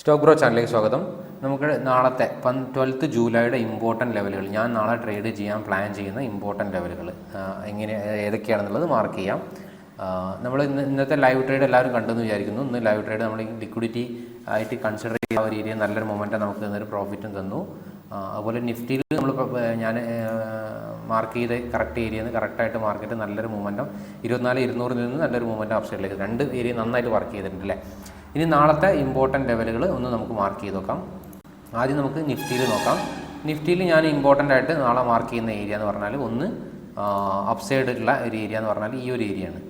Stock bro ചാനലിലേക്ക് സ്വാഗതം. നമുക്ക് നാളത്തെ പൻ ട്വൽത്ത് ജൂലൈയുടെ ഇമ്പോർട്ടന്റ് ലെവലുകൾ ഞാൻ നാളെ ട്രേഡ് ചെയ്യാൻ പ്ലാൻ ചെയ്യുന്ന ഇമ്പോർട്ടന്റ് ലെവലുകൾ എങ്ങനെ ഏതൊക്കെയാണെന്നുള്ളത് മാർക്ക് ചെയ്യാം. നമ്മൾ ഇന്ന് ഇന്നത്തെ ലൈവ് ട്രേഡ് എല്ലാവരും കണ്ടെന്ന് വിചാരിക്കുന്നു. ഇന്ന് ലൈവ് ട്രേഡ് നമ്മൾ ലിക്വിഡിറ്റി ആയിട്ട് കൺസിഡർ ചെയ്യുന്ന ഒരു ഏരിയ നല്ലൊരു മൊമെന്റ് നമുക്ക് തന്നൊരു പ്രോഫിറ്റും തന്നു. അതുപോലെ നിഫ്റ്റിയിൽ നമ്മൾ ഞാൻ മാർക്ക് ചെയ്ത് കറക്റ്റ് ഏരിയയിൽ നിന്ന് കറക്റ്റായിട്ട് മാർക്കറ്റ് നല്ലൊരു മൂവ്മെന്റും ഇരുപത്തിനാല് ഇരുന്നൂറിൽ നിന്ന് നല്ലൊരു മൂവ്മെന്റ് അപ്സൈഡിലേക്ക് രണ്ട് ഏരിയ നന്നായിട്ട് വർക്ക് ചെയ്തിട്ടുണ്ട് അല്ലേ? ഇനി നാളത്തെ ഇമ്പോർട്ടന്റ് ലെവലുകൾ ഒന്ന് നമുക്ക് മാർക്ക് ചെയ്ത് നോക്കാം. ആദ്യം നമുക്ക് നിഫ്റ്റിയിൽ നോക്കാം. നിഫ്റ്റിയിൽ ഞാൻ ഇമ്പോർട്ടന്റ് ആയിട്ട് നാളെ മാർക്ക് ചെയ്യുന്ന ഏരിയ എന്ന് പറഞ്ഞാൽ ഒന്ന് അപ്സൈഡിലുള്ള ഒരു ഏരിയ എന്ന് പറഞ്ഞാൽ ഈ ഒരു ഏരിയയാണ്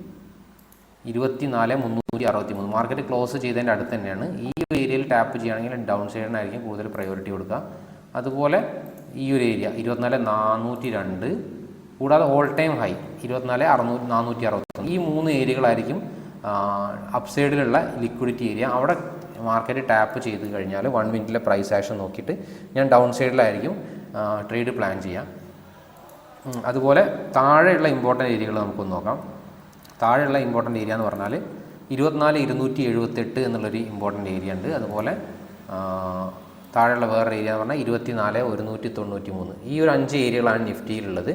ഇരുപത്തി നാല് മുന്നൂറ്റി അറുപത്തി മൂന്ന് മാർക്കറ്റ് ക്ലോസ് ചെയ്തതിന്റെ അടുത്ത് തന്നെയാണ്. ഈ ഒരു ഏരിയയിൽ ടാപ്പ് ചെയ്യുകയാണെങ്കിൽ ഡൗൺ സൈഡിനായിരിക്കും കൂടുതൽ പ്രയോറിറ്റി കൊടുക്കുക. അതുപോലെ ഈ ഒരു ഏരിയ ഇരുപത്തിനാല് നാനൂറ്റി രണ്ട് കൂടാതെ ഓൾ ടൈം ഹൈ ഇരുപത്തിനാല് അറുന്നൂറ്റി നാനൂറ്റി അറുപത്തി ഈ മൂന്ന് ഏരിയകളായിരിക്കും അപ്സൈഡിലുള്ള ലിക്വിഡിറ്റി ഏരിയ അവിടെ മാർക്കറ്റ് ടാപ്പ് ചെയ്ത് കഴിഞ്ഞാൽ വൺ മിനിറ്റിലെ പ്രൈസ് ആക്ഷൻ നോക്കിയിട്ട് ഞാൻ ഡൗൺ സൈഡിലായിരിക്കും ട്രേഡ് പ്ലാൻ ചെയ്യാം. അതുപോലെ താഴെയുള്ള ഇമ്പോർട്ടന്റ് ഏരിയകൾ നമുക്കൊന്ന് നോക്കാം. താഴെയുള്ള ഇമ്പോർട്ടന്റ് ഏരിയ എന്ന് പറഞ്ഞാൽ ഇരുപത്തിനാല് ഇരുന്നൂറ്റി എഴുപത്തെട്ട് എന്നുള്ളൊരു ഇമ്പോർട്ടന്റ് ഏരിയ ഉണ്ട്. അതുപോലെ താഴെയുള്ള വേറൊരു ഏരിയ എന്ന് പറഞ്ഞാൽ ഇരുപത്തി നാല് ഒരുന്നൂറ്റി തൊണ്ണൂറ്റി മൂന്ന് ഈ ഒരു അഞ്ച് ഏരിയകളാണ് നിഫ്റ്റിയിലുള്ളത്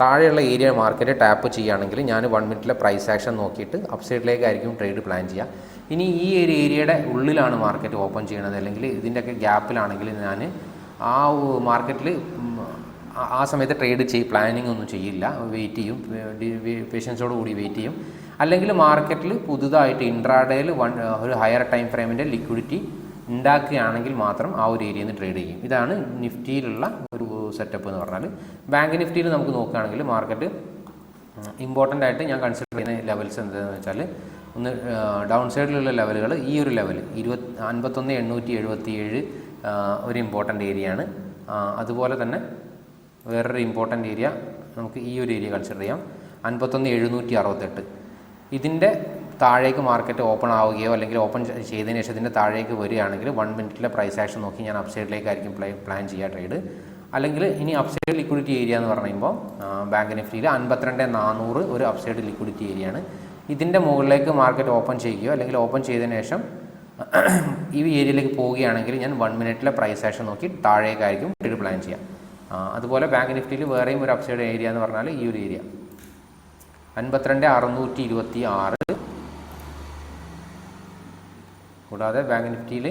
താഴെയുള്ള ഏരിയ മാർക്കറ്റ് ടാപ്പ് ചെയ്യുകയാണെങ്കിൽ ഞാൻ വൺ മിനിറ്റിലെ പ്രൈസ് ആക്ഷൻ നോക്കിയിട്ട് അപ്സൈഡിലേക്കായിരിക്കും ട്രേഡ് പ്ലാൻ ചെയ്യുക. ഇനി ഈ ഒരു ഏരിയയുടെ ഉള്ളിലാണ് മാർക്കറ്റ് ഓപ്പൺ ചെയ്യണത് അല്ലെങ്കിൽ ഇതിന്റെയൊക്കെ ഗ്യാപ്പിലാണെങ്കിൽ ഞാൻ ആ മാർക്കറ്റിൽ ആ- സമയത്ത് ട്രേഡ് ചെയ്യും പ്ലാനിങ് ഒന്നും ചെയ്യില്ല. വെയിറ്റ് ചെയ്യും. പേഷ്യൻസോട് കൂടി വെയിറ്റ് ചെയ്യും. അല്ലെങ്കിൽ മാർക്കറ്റിൽ പുതുതായിട്ട് ഇൻട്രാഡേയിൽ വൺ ഒരു ഹയർ ടൈം ഫ്രെയിമിന്റെ ലിക്വിഡിറ്റി ഉണ്ടാക്കുകയാണെങ്കിൽ മാത്രം ആ ഒരു ഏരിയയിൽ നിന്ന് ട്രേഡ് ചെയ്യും. ഇതാണ് നിഫ്റ്റിയിലുള്ള സെറ്റപ്പ് എന്ന് പറഞ്ഞാൽ ബാങ്ക് നിഫ്റ്റിയിൽ നമുക്ക് നോക്കുകയാണെങ്കിൽ മാർക്കറ്റ് ഇമ്പോർട്ടന്റ് ആയിട്ട് ഞാൻ കൺസിഡർ ചെയ്യുന്ന ലെവൽസ് എന്താണെന്ന് വെച്ചാൽ ഒന്ന് ഡൗൺ സൈഡിലുള്ള ലെവലുകൾ ഈ ഒരു ലെവൽ ഇരുപത്തി അൻപത്തൊന്ന് എണ്ണൂറ്റി എഴുപത്തി ഏഴ് ഒരു ഇമ്പോർട്ടന്റ് ഏരിയ ആണ്. അതുപോലെ തന്നെ വേറൊരു ഇമ്പോർട്ടന്റ് ഏരിയ നമുക്ക് ഈ ഒരു ഏരിയ കൺസിഡർ ചെയ്യാം. അൻപത്തൊന്ന് എഴുന്നൂറ്റി അറുപത്തെട്ട്. ഇതിന്റെ താഴേക്ക് മാർക്കറ്റ് ഓപ്പൺ ആവുകയോ അല്ലെങ്കിൽ ഓപ്പൺ ചെയ്തതിന് ശേഷം ഇതിന്റെ താഴേക്ക് വരികയാണെങ്കിൽ വൺ മിനിറ്റിലെ പ്രൈസ് ആക്ഷൻ നോക്കി ഞാൻ അപ്സൈഡിലേക്കായിരിക്കും പ്ലാൻ ചെയ്യുക ട്രേഡ് അല്ലെങ്കിൽ ഇനി അപ്സൈഡ് ലിക്വിഡിറ്റി ഏരിയ എന്ന് പറയുമ്പോൾ ബാങ്ക് നിഫ്റ്റിയിൽ അൻപത്തിരണ്ട് നാനൂറ് ഒരു അപ്സൈഡ് ലിക്വിഡിറ്റി ഏരിയ ആണ്. ഇതിന്റെ മുകളിലേക്ക് മാർക്കറ്റ് ഓപ്പൺ ചെയ്യുകയോ അല്ലെങ്കിൽ ഓപ്പൺ ചെയ്തതിന് ശേഷം ഈ ഏരിയയിലേക്ക് പോവുകയാണെങ്കിൽ ഞാൻ വൺ മിനിറ്റിലെ പ്രൈസ് ആക്ഷൻ നോക്കി താഴേക്കായിരിക്കും ട്രേഡ് പ്ലാൻ ചെയ്യാം. അതുപോലെ ബാങ്ക് നിഫ്റ്റിയിൽ വേറെയും ഒരു അപ്സൈഡ് ഏരിയ എന്ന് പറഞ്ഞാൽ ഈ ഒരു ഏരിയ അൻപത്തിരണ്ട് അറുന്നൂറ്റി ഇരുപത്തി ആറ് കൂടാതെ ബാങ്ക് നിഫ്റ്റിയിൽ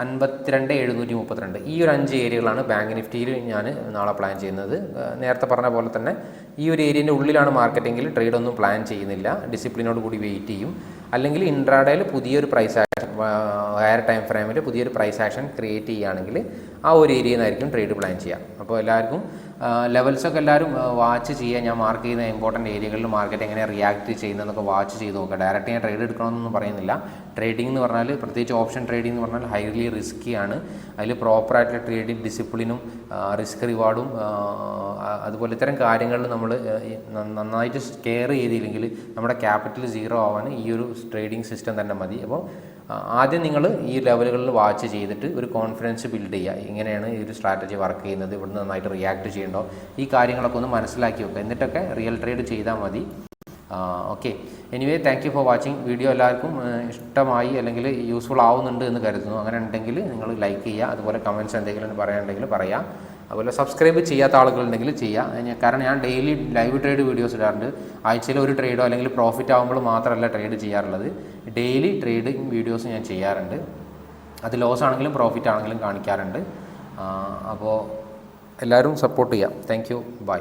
അൻപത്തിരണ്ട് എഴുന്നൂറ്റി മുപ്പത്തിരണ്ട് ഈ ഒരു അഞ്ച് ഏരിയകളാണ് ബാങ്ക് നിഫ്റ്റിയിൽ ഞാൻ നാളെ പ്ലാൻ ചെയ്യുന്നത്. നേരത്തെ പറഞ്ഞ പോലെ തന്നെ ഈ ഒരു ഏരിയന്റെ ഉള്ളിലാണ് മാർക്കറ്റെങ്കിൽ ട്രേഡ് ഒന്നും പ്ലാൻ ചെയ്യുന്നില്ല. ഡിസിപ്ലിനോട് കൂടി വെയിറ്റ് ചെയ്യും. അല്ലെങ്കിൽ ഇൻട്രാഡേയിൽ പുതിയൊരു പ്രൈസ് ഹയർ ടൈം ഫ്രെയിമിൽ പുതിയൊരു പ്രൈസ് ആക്ഷൻ ക്രിയേറ്റ് ചെയ്യുകയാണെങ്കിൽ ആ ഒരു ഏരിയയിൽ നിന്നായിരിക്കും ട്രേഡ് പ്ലാൻ ചെയ്യുക. അപ്പോൾ എല്ലാവർക്കും ലെവൽസൊക്കെ എല്ലാവരും വാച്ച് ചെയ്യുക. ഞാൻ മാർക്ക് ചെയ്യുന്ന ഇമ്പോർട്ടന്റ് ഏരിയകളിൽ മാർക്കറ്റ് എങ്ങനെ റിയാക്ട് ചെയ്യുന്നതെന്നൊക്കെ വാച്ച് ചെയ്ത് നോക്കുക. ഡയറക്റ്റ് ഞാൻ ട്രേഡ് എടുക്കണമെന്നൊന്നും പറയുന്നില്ല. ട്രേഡിംഗ് എന്ന് പറഞ്ഞാൽ പ്രത്യേകിച്ച് ഓപ്ഷൻ ട്രേഡിംഗ് എന്ന് പറഞ്ഞാൽ ഹൈലി റിസ്ക്കിയാണ് അതിൽ പ്രോപ്പറായിട്ടുള്ള ട്രേഡിംഗ് ഡിസിപ്ലിനും റിസ്ക് റിവാർഡും അതുപോലെ ഇത്തരം കാര്യങ്ങളിൽ നമ്മൾ നന്നായിട്ട് കെയർ ചെയ്തില്ലെങ്കിൽ നമ്മുടെ ക്യാപിറ്റൽ സീറോ ആവാൻ ഈ ഒരു ട്രേഡിംഗ് സിസ്റ്റം തന്നെ മതി. അപ്പോൾ ആദ്യം നിങ്ങൾ ഈ ലെവലുകളിൽ വാച്ച് ചെയ്തിട്ട് ഒരു കോൺഫിഡൻസ് ബിൽഡ് ചെയ്യുക. ഇങ്ങനെയാണ് ഈ ഒരു സ്ട്രാറ്റജി വർക്ക് ചെയ്യുന്നത്. ഇവിടുന്ന് നന്നായിട്ട് റിയാക്ട് ചെയ്യണ്ടോ? ഈ കാര്യങ്ങളൊക്കെ ഒന്ന് മനസ്സിലാക്കി വെക്കുക. എന്നിട്ടൊക്കെ റിയൽ ട്രേഡ് ചെയ്താൽ മതി. Okay. Anyway thank you for watching video എല്ലാവർക്കും ഇഷ്ടമായി അല്ലെങ്കിൽ യൂസ്ഫുൾ ആവുന്നുണ്ട് എന്ന് കരുതുന്നു. അങ്ങനെ ഉണ്ടെങ്കിൽ നിങ്ങൾ ലൈക്ക് ചെയ്യുക. അതുപോലെ കമന്റ്സ് എന്തെങ്കിലും പറയാനുണ്ടെങ്കിൽ പറയാം. അതുപോലെ സബ്സ്ക്രൈബ് ചെയ്യാത്ത ആളുകളുണ്ടെങ്കിൽ ചെയ്യുക ഞാൻ- കാരണം ഞാൻ ഡെയിലി ലൈവ് ട്രേഡ് വീഡിയോസ് ഇടാറുണ്ട്. ആഴ്ചയിൽ ഒരു ട്രേഡോ അല്ലെങ്കിൽ പ്രോഫിറ്റ് ആകുമ്പോൾ മാത്രമല്ല ട്രേഡ് ചെയ്യാറുള്ളത്. ഡെയിലി ട്രേഡിംഗ് വീഡിയോസ് ഞാൻ ചെയ്യാറുണ്ട്. അത് ലോസ് ആണെങ്കിലും പ്രോഫിറ്റ് ആണെങ്കിലും കാണിക്കാറുണ്ട്. അപ്പോൾ എല്ലാവരും സപ്പോർട്ട് ചെയ്യാം. Thank you by